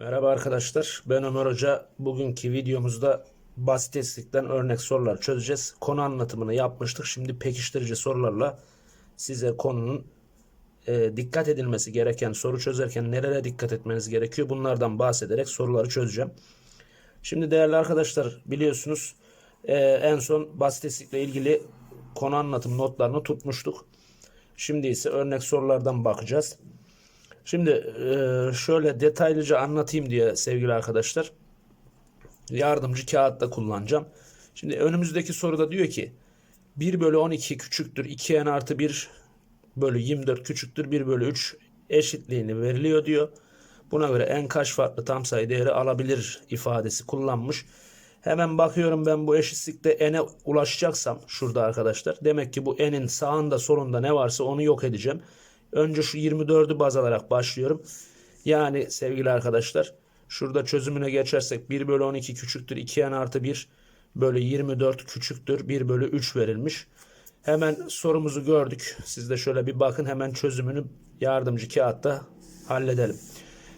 Merhaba arkadaşlar, ben Ömer Hoca. Bugünkü videomuzda basiteslikten örnek sorular çözeceğiz. Konu anlatımını yapmıştık. Şimdi pekiştirici sorularla size konunun e, dikkat edilmesi gereken soru çözerken nerelere dikkat etmeniz gerekiyor bunlardan bahsederek soruları çözeceğim. Şimdi değerli arkadaşlar biliyorsunuz e, en son basiteslikle ilgili konu anlatım notlarını tutmuştuk. Şimdi ise örnek sorulardan bakacağız. Şimdi şöyle detaylıca anlatayım diye sevgili arkadaşlar yardımcı kağıtta kullanacağım. Şimdi önümüzdeki soruda diyor ki 1 bölü 12 küçüktür 2n artı 1 bölü 24 küçüktür 1 bölü 3 eşitliğini veriliyor diyor. Buna göre n kaç farklı tam sayı değeri alabilir ifadesi kullanmış. Hemen bakıyorum ben bu eşitlikte n'e ulaşacaksam şurada arkadaşlar. Demek ki bu n'in sağında solunda ne varsa onu yok edeceğim. Önce şu 24'ü baz alarak başlıyorum. Yani sevgili arkadaşlar şurada çözümüne geçersek 1 bölü 12 küçüktür 2n artı 1 bölü 24 küçüktür 1 bölü 3 verilmiş. Hemen sorumuzu gördük. Siz de şöyle bir bakın hemen çözümünü yardımcı kağıtta halledelim.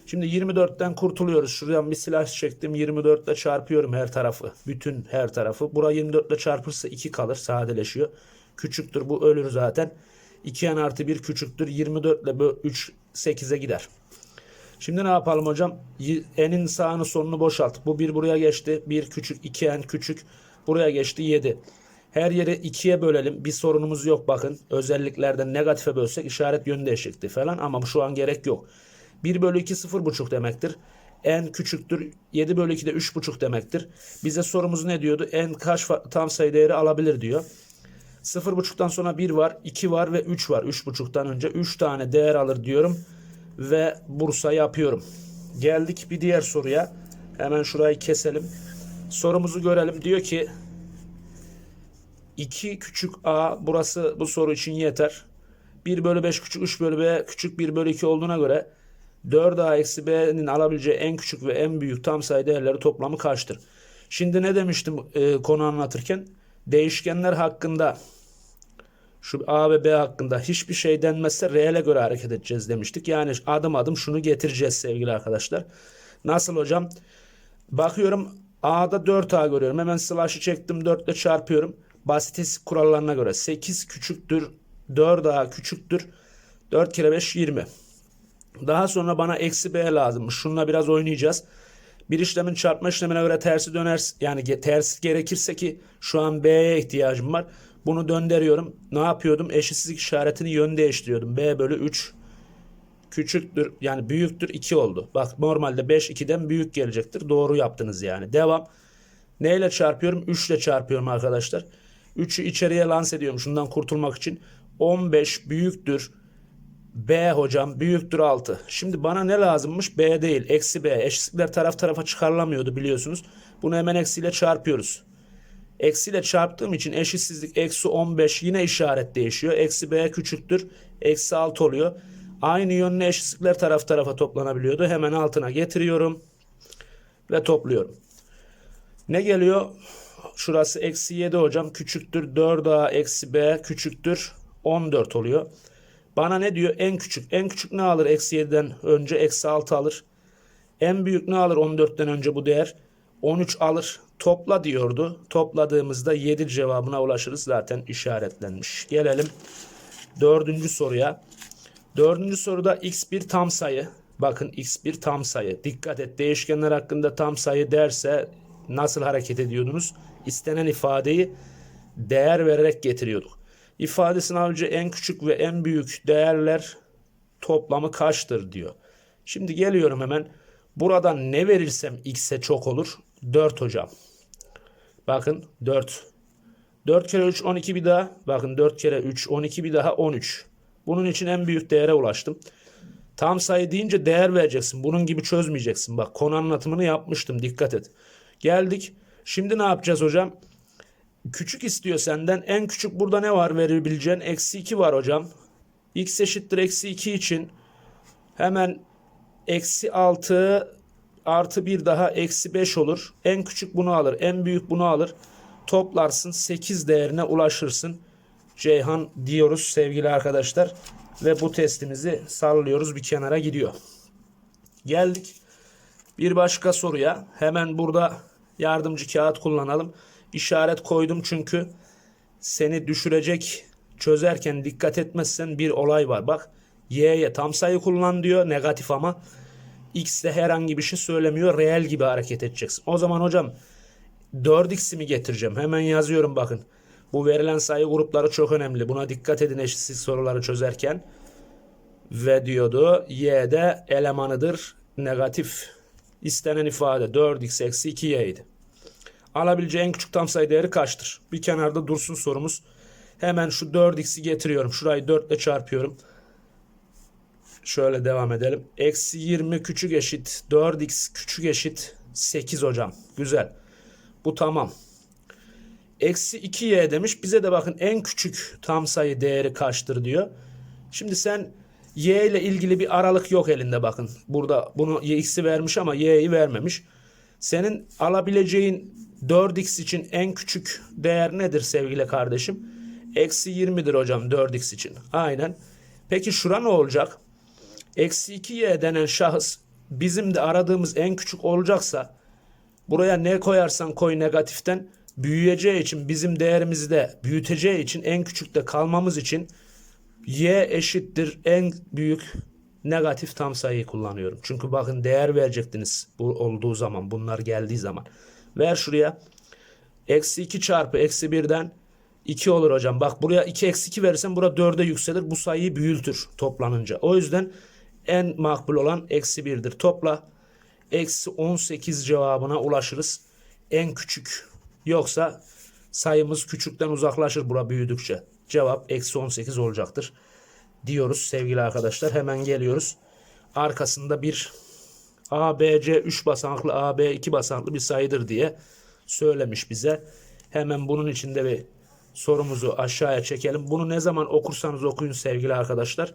Şimdi 24'ten kurtuluyoruz. Şuradan bir silah çektim. 24 ile çarpıyorum her tarafı. Bütün her tarafı. Bura 24 ile çarpırsa 2 kalır. Sadeleşiyor. Küçüktür. Bu ölür zaten. 2n artı 1 küçüktür. 24 ile bu 3 8'e gider. Şimdi ne yapalım hocam? N'in sağını solunu boşalt. Bu 1 buraya geçti. 1 küçük 2n küçük. Buraya geçti 7. Her yeri 2'ye bölelim. Bir sorunumuz yok bakın. Özelliklerden negatife bölsek işaret yönü değişikti falan ama şu an gerek yok. 1 bölü 2 0,5 demektir. N küçüktür. 7 bölü 2 de 3,5 demektir. Bize sorumuz ne diyordu? N kaç tam sayı değeri alabilir diyor. 0,5'tan sonra 1 var, 2 var ve 3 var. 3,5'tan önce 3 tane değer alır diyorum. Ve Bursa yapıyorum. Geldik bir diğer soruya. Hemen şurayı keselim. Sorumuzu görelim. Diyor ki 2 küçük a burası bu soru için yeter. 1 bölü 5 küçük 3 bölü b küçük 1 bölü 2 olduğuna göre 4a eksi b'nin alabileceği en küçük ve en büyük tam sayı değerleri toplamı kaçtır? Şimdi ne demiştim e, konu anlatırken? Değişkenler hakkında şu A ve B hakkında hiçbir şey denmezse reele göre hareket edeceğiz demiştik. Yani adım adım şunu getireceğiz sevgili arkadaşlar. Nasıl hocam? Bakıyorum A'da 4A görüyorum. Hemen slash'ı çektim 4 ile çarpıyorum. Basitis kurallarına göre 8 küçüktür 4A küçüktür 4 kere 5 20. Daha sonra bana eksi B lazım. Şununla biraz oynayacağız. Bir işlemin çarpma işlemine göre tersi döner yani tersi gerekirse ki şu an B'ye ihtiyacım var. Bunu döndürüyorum. Ne yapıyordum? Eşitsizlik işaretini yön değiştiriyordum. B bölü 3 küçüktür yani büyüktür 2 oldu. Bak normalde 5 2'den büyük gelecektir. Doğru yaptınız yani. Devam. Neyle çarpıyorum? 3 ile çarpıyorum arkadaşlar. 3'ü içeriye lanse ediyorum şundan kurtulmak için. 15 büyüktür B hocam büyüktür 6. Şimdi bana ne lazımmış? B değil. Eksi B. Eşitlikler taraf tarafa çıkarılamıyordu biliyorsunuz. Bunu hemen eksiyle çarpıyoruz. Eksiyle çarptığım için eşitsizlik eksi 15 yine işaret değişiyor. Eksi B küçüktür. Eksi 6 oluyor. Aynı yönlü eşitsizlikler taraf tarafa toplanabiliyordu. Hemen altına getiriyorum. Ve topluyorum. Ne geliyor? Şurası eksi 7 hocam. Küçüktür 4A eksi B küçüktür 14 oluyor. Bana ne diyor? En küçük. En küçük ne alır? Eksi 7'den önce eksi 6 alır. En büyük ne alır 14'ten önce bu değer? 13 alır. Topla diyordu. Topladığımızda 7 cevabına ulaşırız. Zaten işaretlenmiş. Gelelim dördüncü soruya. Dördüncü soruda x bir tam sayı. Bakın x bir tam sayı. Dikkat et değişkenler hakkında tam sayı derse nasıl hareket ediyordunuz? İstenen ifadeyi değer vererek getiriyorduk. İfadesini önce en küçük ve en büyük değerler toplamı kaçtır diyor. Şimdi geliyorum hemen. Buradan ne verirsem x'e çok olur? 4 hocam. Bakın 4. 4 kere 3 12 bir daha. Bakın 4 kere 3 12 bir daha 13. Bunun için en büyük değere ulaştım. Tam sayı deyince değer vereceksin. Bunun gibi çözmeyeceksin. Bak konu anlatımını yapmıştım. Dikkat et. Geldik. Şimdi ne yapacağız hocam? Küçük istiyor senden. En küçük burada ne var verebileceğin? Eksi 2 var hocam. X eşittir eksi 2 için hemen eksi 6 artı 1 daha eksi 5 olur. En küçük bunu alır. En büyük bunu alır. Toplarsın 8 değerine ulaşırsın. Ceyhan diyoruz sevgili arkadaşlar. Ve bu testimizi sallıyoruz bir kenara gidiyor. Geldik Bir başka soruya hemen burada yardımcı kağıt kullanalım. İşaret koydum çünkü seni düşürecek çözerken dikkat etmezsen bir olay var. Bak y'ye tam sayı kullan diyor negatif ama x'de herhangi bir şey söylemiyor. Reel gibi hareket edeceksin. O zaman hocam 4x'i mi getireceğim? Hemen yazıyorum bakın. Bu verilen sayı grupları çok önemli. Buna dikkat edin eşitsiz soruları çözerken. Ve diyordu y'de elemanıdır negatif. İstenen ifade 4x eksi 2y idi. Alabileceği en küçük tam sayı değeri kaçtır? Bir kenarda dursun sorumuz. Hemen şu 4x'i getiriyorum. Şurayı 4 ile çarpıyorum. Şöyle devam edelim. Eksi 20 küçük eşit 4x küçük eşit 8 hocam. Güzel. Bu tamam. Eksi 2y demiş. Bize de bakın en küçük tam sayı değeri kaçtır diyor. Şimdi sen y ile ilgili bir aralık yok elinde bakın. Burada bunu x'i vermiş ama y'yi vermemiş. Senin alabileceğin 4x için en küçük değer nedir sevgili kardeşim? Eksi 20'dir hocam 4x için. Aynen. Peki şura ne olacak? Eksi 2y denen şahıs bizim de aradığımız en küçük olacaksa buraya ne koyarsan koy negatiften büyüyeceği için bizim değerimizi de büyüteceği için en küçükte kalmamız için y eşittir en büyük negatif tam sayıyı kullanıyorum. Çünkü bakın değer verecektiniz bu olduğu zaman bunlar geldiği zaman. Ver şuraya. Eksi 2 çarpı eksi 1'den 2 olur hocam. Bak buraya 2 eksi 2 verirsen bura 4'e yükselir. Bu sayıyı büyütür toplanınca. O yüzden en makbul olan eksi 1'dir. Topla. Eksi 18 cevabına ulaşırız. En küçük. Yoksa sayımız küçükten uzaklaşır bura büyüdükçe. Cevap eksi 18 olacaktır. Diyoruz sevgili arkadaşlar. Hemen geliyoruz. Arkasında bir ABC 3 basamaklı AB 2 basamaklı bir sayıdır diye söylemiş bize. Hemen bunun içinde bir sorumuzu aşağıya çekelim. Bunu ne zaman okursanız okuyun sevgili arkadaşlar.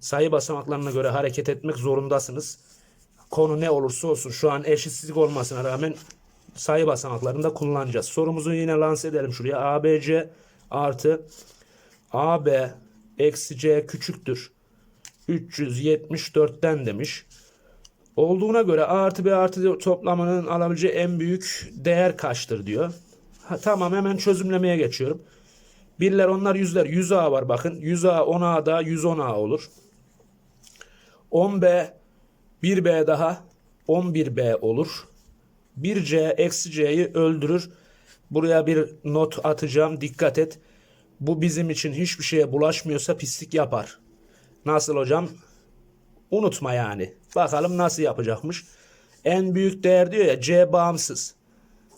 Sayı basamaklarına göre hareket etmek zorundasınız. Konu ne olursa olsun şu an eşitsizlik olmasına rağmen sayı basamaklarında kullanacağız. Sorumuzu yine lanse edelim şuraya. ABC artı AB eksi C küçüktür. 374'ten demiş. Olduğuna göre A artı B artı toplamının alabileceği en büyük değer kaçtır diyor. Ha, tamam hemen çözümlemeye geçiyorum. Birler onlar yüzler. 100A var bakın. 100A 10A'da 110A olur. 10B 1B daha 11B olur. 1C eksi C'yi öldürür. Buraya bir not atacağım. Dikkat et. Bu bizim için hiçbir şeye bulaşmıyorsa pislik yapar. Nasıl hocam? Unutma yani. Bakalım nasıl yapacakmış. En büyük değer diyor ya C bağımsız.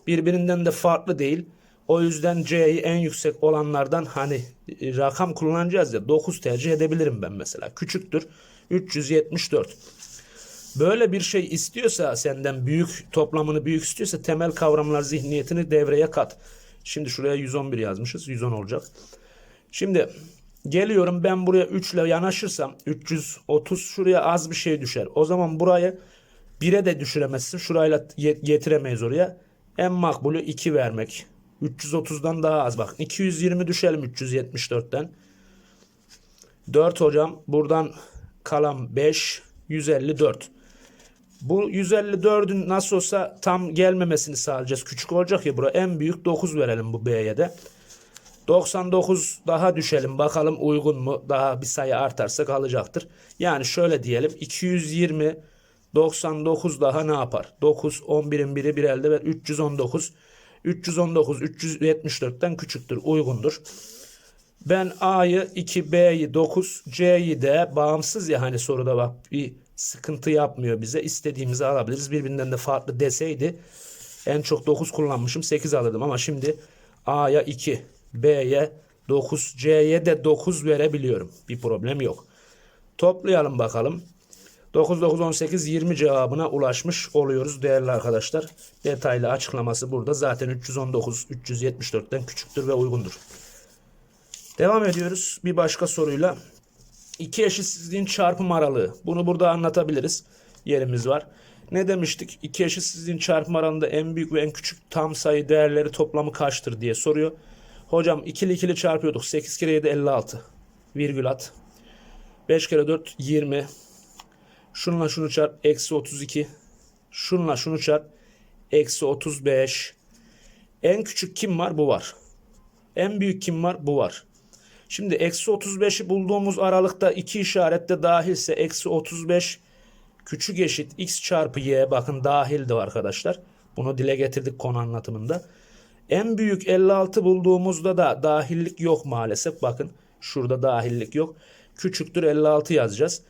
Birbirinden de farklı değil. O yüzden C'yi en yüksek olanlardan hani e, rakam kullanacağız ya 9 tercih edebilirim ben mesela. Küçüktür 374. Böyle bir şey istiyorsa senden büyük toplamını büyük istiyorsa temel kavramlar zihniyetini devreye kat. Şimdi şuraya 111 yazmışız. 110 olacak. Şimdi geliyorum ben buraya 3 ile yanaşırsam 330 şuraya az bir şey düşer. O zaman burayı 1'e de düşüremezsin. Şurayla getiremeyiz oraya. En makbulü 2 vermek. 330'dan daha az bak. 220 düşelim 374'ten. 4 hocam. Buradan kalan 5. 154. Bu 154'ün nasıl olsa tam gelmemesini sağlayacağız. Küçük olacak ya bura. En büyük 9 verelim bu B'ye de. 99 daha düşelim. Bakalım uygun mu? Daha bir sayı artarsa kalacaktır. Yani şöyle diyelim. 220 99 daha ne yapar? 9 11'in biri bir elde ver. 319. 319 374'ten küçüktür. Uygundur. Ben A'yı 2, B'yi 9, C'yi de bağımsız ya hani soruda bak bir sıkıntı yapmıyor bize. İstediğimizi alabiliriz. Birbirinden de farklı deseydi en çok 9 kullanmışım 8 alırdım ama şimdi A'ya 2, B'ye 9, C'ye de 9 verebiliyorum. Bir problem yok. Toplayalım bakalım. 9, 9, 18, 20 cevabına ulaşmış oluyoruz değerli arkadaşlar. Detaylı açıklaması burada. Zaten 319, 374'ten küçüktür ve uygundur. Devam ediyoruz bir başka soruyla. İki eşitsizliğin çarpım aralığı. Bunu burada anlatabiliriz. Yerimiz var. Ne demiştik? İki eşitsizliğin çarpım aralığında en büyük ve en küçük tam sayı değerleri toplamı kaçtır diye soruyor. Hocam ikili ikili çarpıyorduk. 8 kere 7 56. Virgül at. 5 kere 4 20. Şununla şunu çarp. Eksi 32. Şunla şunu çarp. Eksi 35. En küçük kim var? Bu var. En büyük kim var? Bu var. Şimdi eksi 35'i bulduğumuz aralıkta iki işarette dahilse eksi 35 küçük eşit x çarpı y bakın dahildi arkadaşlar. Bunu dile getirdik konu anlatımında. En büyük 56 bulduğumuzda da dahillik yok maalesef. Bakın şurada dahillik yok. Küçüktür 56 yazacağız.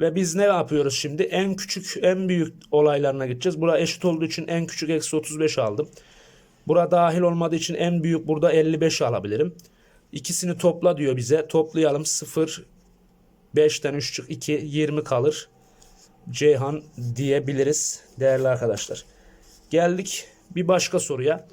Ve biz ne yapıyoruz şimdi? En küçük en büyük olaylarına gideceğiz. Bura eşit olduğu için en küçük eksi 35 aldım. Bura dahil olmadığı için en büyük burada 55 alabilirim. İkisini topla diyor bize. Toplayalım. 0 5'ten 3 çık 2 20 kalır. Ceyhan diyebiliriz değerli arkadaşlar. Geldik bir başka soruya.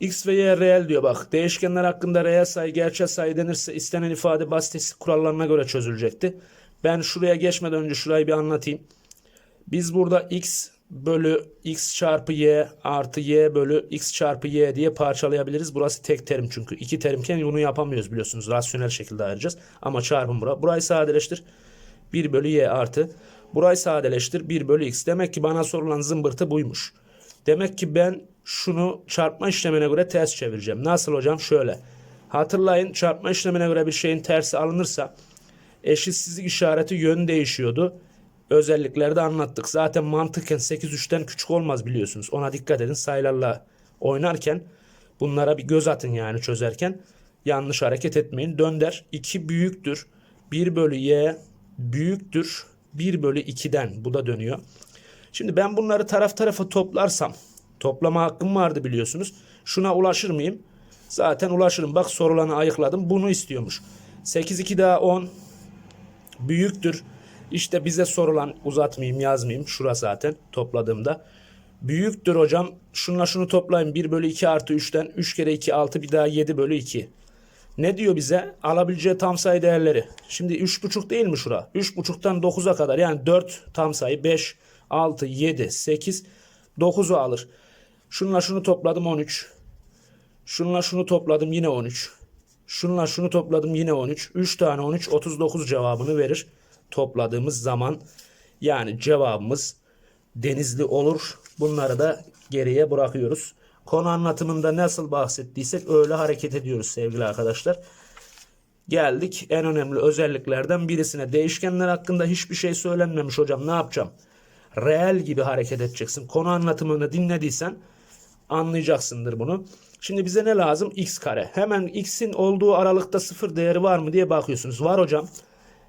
X ve Y reel diyor bak. Değişkenler hakkında reel sayı gerçel sayı denirse istenen ifade basit kurallarına göre çözülecekti. Ben şuraya geçmeden önce şurayı bir anlatayım. Biz burada x bölü x çarpı y artı y bölü x çarpı y diye parçalayabiliriz. Burası tek terim çünkü. iki terimken bunu yapamıyoruz biliyorsunuz. Rasyonel şekilde ayıracağız. Ama çarpım bura. Burayı sadeleştir. 1 bölü y artı. Burayı sadeleştir. 1 bölü x. Demek ki bana sorulan zımbırtı buymuş. Demek ki ben şunu çarpma işlemine göre ters çevireceğim. Nasıl hocam? Şöyle. Hatırlayın çarpma işlemine göre bir şeyin tersi alınırsa eşitsizlik işareti yön değişiyordu. Özelliklerde anlattık. Zaten mantıken 8 3'ten küçük olmaz biliyorsunuz. Ona dikkat edin. Sayılarla oynarken bunlara bir göz atın yani çözerken. Yanlış hareket etmeyin. Dönder 2 büyüktür. 1 bölü y büyüktür. 1 bölü 2'den. Bu da dönüyor. Şimdi ben bunları taraf tarafa toplarsam toplama hakkım vardı biliyorsunuz. Şuna ulaşır mıyım? Zaten ulaşırım. Bak sorulanı ayıkladım. Bunu istiyormuş. 8 2 daha 10 büyüktür. İşte bize sorulan uzatmayayım yazmayayım. Şura zaten topladığımda. Büyüktür hocam. Şunla şunu toplayın. 1 bölü 2 artı 3'ten 3 kere 2 6 bir daha 7 bölü 2. Ne diyor bize? Alabileceği tam sayı değerleri. Şimdi 3,5 değil mi şura? 3,5'tan 9'a kadar yani 4 tam sayı 5, 6, 7, 8, 9'u alır. Şunla şunu topladım 13. Şunla şunu topladım yine 13. Şunla şunu topladım yine 13. 3 tane 13 39 cevabını verir topladığımız zaman. Yani cevabımız denizli olur. Bunları da geriye bırakıyoruz. Konu anlatımında nasıl bahsettiysek öyle hareket ediyoruz sevgili arkadaşlar. Geldik en önemli özelliklerden birisine. Değişkenler hakkında hiçbir şey söylenmemiş hocam ne yapacağım? Reel gibi hareket edeceksin. Konu anlatımını dinlediysen anlayacaksındır bunu. Şimdi bize ne lazım? X kare. Hemen x'in olduğu aralıkta sıfır değeri var mı diye bakıyorsunuz. Var hocam.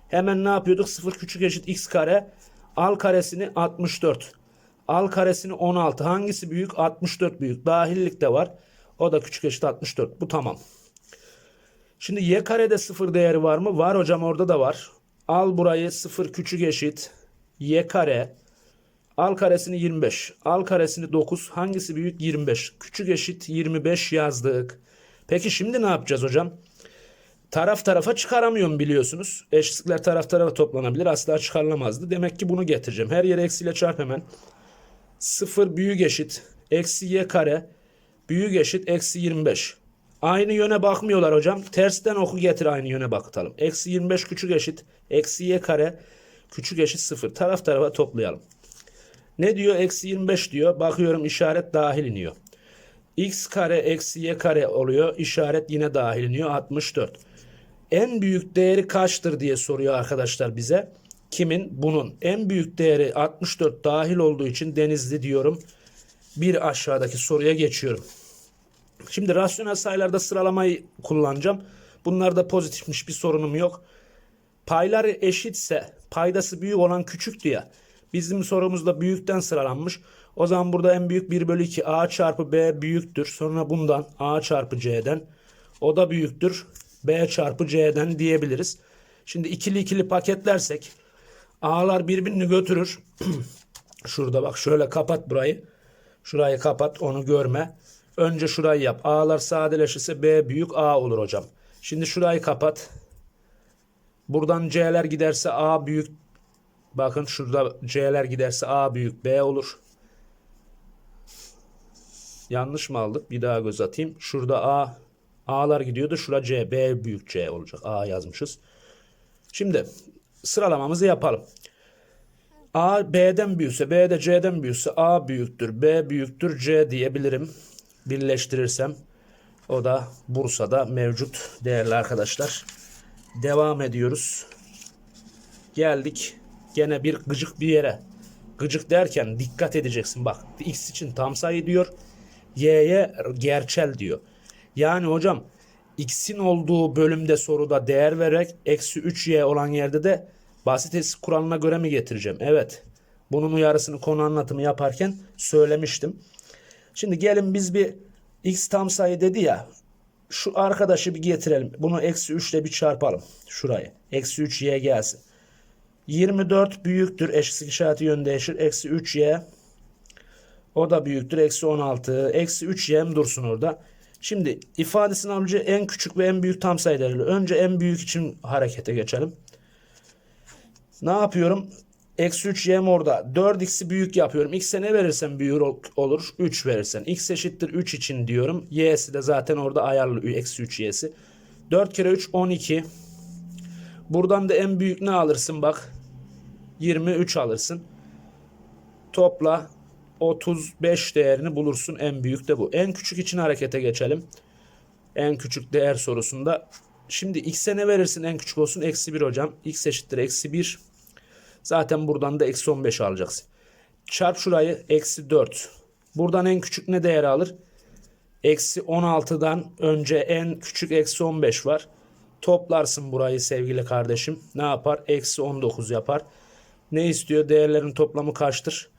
Hemen ne yapıyorduk? Sıfır küçük eşit x kare. Al karesini 64. Al karesini 16. Hangisi büyük? 64 büyük. Dahillik de var. O da küçük eşit 64. Bu tamam. Şimdi y karede sıfır değeri var mı? Var hocam orada da var. Al burayı sıfır küçük eşit y kare. Al karesini 25. Al karesini 9. Hangisi büyük? 25. Küçük eşit 25 yazdık. Peki şimdi ne yapacağız hocam? Taraf tarafa çıkaramıyorum biliyorsunuz. Eşitlikler taraf tarafa toplanabilir. Asla çıkarılamazdı. Demek ki bunu getireceğim. Her yere eksiyle çarp hemen. 0 büyük eşit. Eksi y kare. Büyük eşit. Eksi 25. Aynı yöne bakmıyorlar hocam. Tersten oku getir aynı yöne bakalım. Eksi 25 küçük eşit. Eksi y kare. Küçük eşit 0. Taraf tarafa toplayalım. Ne diyor? Eksi 25 diyor. Bakıyorum işaret dahil iniyor. x kare eksi y kare oluyor. İşaret yine dahil iniyor. 64. En büyük değeri kaçtır diye soruyor arkadaşlar bize. Kimin? Bunun. En büyük değeri 64 dahil olduğu için denizli diyorum. Bir aşağıdaki soruya geçiyorum. Şimdi rasyonel sayılarda sıralamayı kullanacağım. Bunlarda pozitifmiş bir sorunum yok. Payları eşitse paydası büyük olan küçüktü ya. Bizim sorumuzda büyükten sıralanmış. O zaman burada en büyük 1 bölü 2 a çarpı b büyüktür. Sonra bundan a çarpı c'den. O da büyüktür. b çarpı c'den diyebiliriz. Şimdi ikili ikili paketlersek a'lar birbirini götürür. Şurada bak şöyle kapat burayı. Şurayı kapat onu görme. Önce şurayı yap. A'lar sadeleşirse B büyük A olur hocam. Şimdi şurayı kapat. Buradan C'ler giderse A büyük. Bakın şurada C'ler giderse A büyük B olur. Yanlış mı aldık? Bir daha göz atayım. Şurada A A'lar gidiyordu. Şurada C B büyük C olacak. A yazmışız. Şimdi sıralamamızı yapalım. A B'den büyükse, B de C'den büyükse A büyüktür, B büyüktür, C diyebilirim. Birleştirirsem o da Bursa'da mevcut değerli arkadaşlar. Devam ediyoruz. Geldik gene bir gıcık bir yere. Gıcık derken dikkat edeceksin bak. X için tam sayı diyor. Y'ye gerçel diyor. Yani hocam x'in olduğu bölümde soruda değer vererek eksi 3y olan yerde de basit eski kuralına göre mi getireceğim? Evet. Bunun uyarısını konu anlatımı yaparken söylemiştim. Şimdi gelin biz bir x tam sayı dedi ya. Şu arkadaşı bir getirelim. Bunu eksi 3 ile bir çarpalım. Şurayı. Eksi 3y gelsin. 24 büyüktür. Eşitlik işareti yön değişir. Eksi 3y. O da büyüktür. Eksi 16. Eksi 3y'm dursun orada. Şimdi ifadesini alacağı en küçük ve en büyük tam sayılarıyla. Önce en büyük için harekete geçelim. Ne yapıyorum? Eksi 3 y'm orada. 4x'i büyük yapıyorum. x'e ne verirsen büyük ol- olur. 3 verirsen. x eşittir 3 için diyorum. y'si de zaten orada ayarlı. Eksi 3 y'si. 4 kere 3 12. Buradan da en büyük ne alırsın bak. 23 alırsın. Topla 35 değerini bulursun. En büyük de bu. En küçük için harekete geçelim. En küçük değer sorusunda. Şimdi x'e ne verirsin en küçük olsun? Eksi 1 hocam. x eşittir eksi 1. Zaten buradan da eksi 15 alacaksın. Çarp şurayı eksi 4. Buradan en küçük ne değer alır? Eksi 16'dan önce en küçük eksi 15 var. Toplarsın burayı sevgili kardeşim. Ne yapar? Eksi 19 yapar. Ne istiyor? Değerlerin toplamı kaçtır?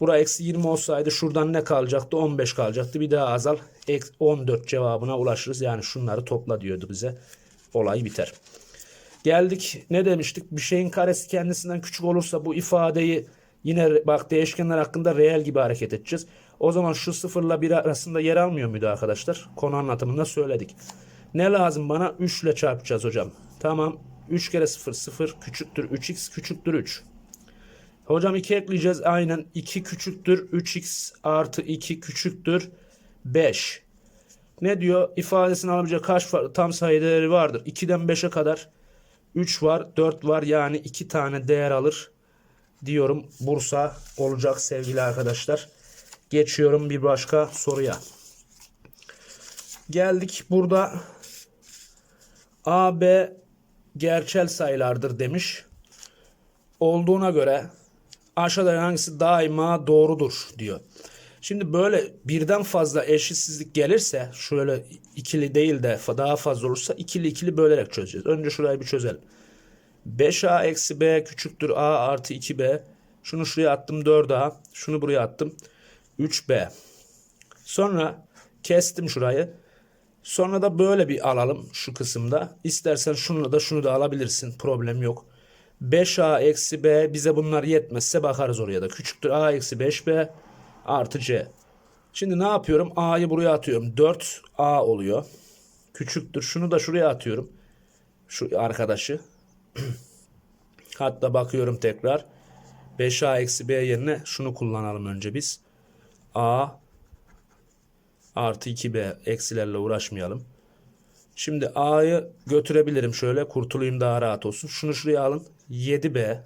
Bura eksi 20 olsaydı şuradan ne kalacaktı? 15 kalacaktı. Bir daha azal. Ek- 14 cevabına ulaşırız. Yani şunları topla diyordu bize. Olay biter. Geldik ne demiştik? Bir şeyin karesi kendisinden küçük olursa bu ifadeyi yine bak değişkenler hakkında reel gibi hareket edeceğiz. O zaman şu sıfırla bir arasında yer almıyor muydu arkadaşlar? Konu anlatımında söyledik. Ne lazım bana? 3 ile çarpacağız hocam. Tamam. 3 kere 0 0 küçüktür 3x küçüktür 3. Hocam 2 ekleyeceğiz. Aynen 2 küçüktür 3x artı 2 küçüktür 5. Ne diyor? İfadesini alabilecek kaç tam sayı değeri vardır? 2'den 5'e kadar 3 var 4 var yani 2 tane değer alır diyorum. Bursa olacak sevgili arkadaşlar. Geçiyorum bir başka soruya. Geldik burada A, B gerçel sayılardır demiş. Olduğuna göre aşağıda hangisi daima doğrudur diyor. Şimdi böyle birden fazla eşitsizlik gelirse şöyle ikili değil de daha fazla olursa ikili ikili bölerek çözeceğiz. Önce şurayı bir çözelim. 5a eksi b küçüktür a artı 2b. Şunu şuraya attım 4a. Şunu buraya attım. 3b. Sonra kestim şurayı. Sonra da böyle bir alalım şu kısımda. İstersen şunu da şunu da alabilirsin. Problem yok. 5a eksi b bize bunlar yetmezse bakarız oraya da. Küçüktür a eksi 5b artı c. Şimdi ne yapıyorum? a'yı buraya atıyorum. 4a oluyor. Küçüktür. Şunu da şuraya atıyorum. Şu arkadaşı. Hatta bakıyorum tekrar. 5a eksi b yerine şunu kullanalım önce biz. a artı 2b eksilerle uğraşmayalım. Şimdi a'yı götürebilirim şöyle kurtulayım daha rahat olsun. Şunu şuraya alın. 7b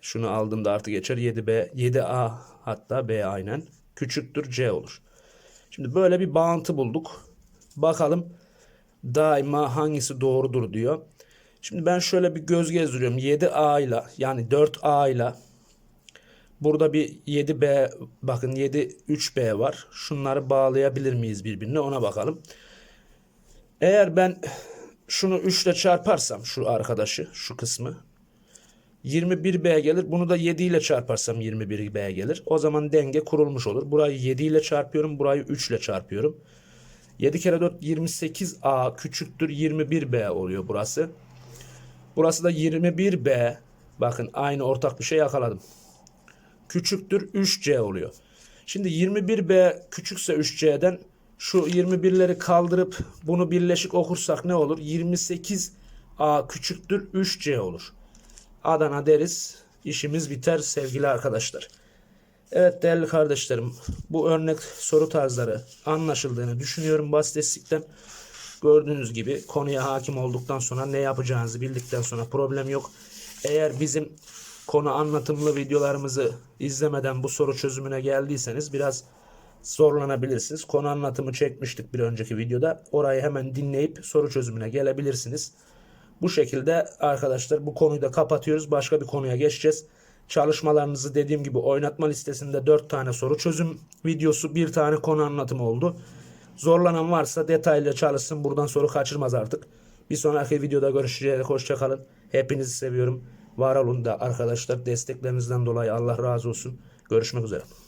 şunu aldığımda artı geçer. 7b 7a hatta b aynen küçüktür c olur. Şimdi böyle bir bağıntı bulduk. Bakalım daima hangisi doğrudur diyor. Şimdi ben şöyle bir göz gezdiriyorum. 7A ile yani 4A ile burada bir 7B bakın 7 3B var. Şunları bağlayabilir miyiz birbirine ona bakalım. Eğer ben şunu 3 ile çarparsam şu arkadaşı şu kısmı 21B gelir. Bunu da 7 ile çarparsam 21B gelir. O zaman denge kurulmuş olur. Burayı 7 ile çarpıyorum. Burayı 3 ile çarpıyorum. 7 kere 4 28A küçüktür 21B oluyor burası. Burası da 21B. Bakın aynı ortak bir şey yakaladım. Küçüktür 3C oluyor. Şimdi 21B küçükse 3C'den şu 21'leri kaldırıp bunu birleşik okursak ne olur? 28A küçüktür 3C olur. Adana deriz. İşimiz biter sevgili arkadaşlar. Evet değerli kardeşlerim bu örnek soru tarzları anlaşıldığını düşünüyorum basitlikten. Gördüğünüz gibi konuya hakim olduktan sonra ne yapacağınızı bildikten sonra problem yok. Eğer bizim konu anlatımlı videolarımızı izlemeden bu soru çözümüne geldiyseniz biraz zorlanabilirsiniz. Konu anlatımı çekmiştik bir önceki videoda. Orayı hemen dinleyip soru çözümüne gelebilirsiniz. Bu şekilde arkadaşlar bu konuyu da kapatıyoruz. Başka bir konuya geçeceğiz. Çalışmalarınızı dediğim gibi oynatma listesinde 4 tane soru çözüm videosu, bir tane konu anlatımı oldu. Zorlanan varsa detaylı çalışsın. Buradan soru kaçırmaz artık. Bir sonraki videoda görüşeceğiz. Hoşçakalın. Hepinizi seviyorum. Var olun da arkadaşlar desteklerinizden dolayı Allah razı olsun. Görüşmek üzere.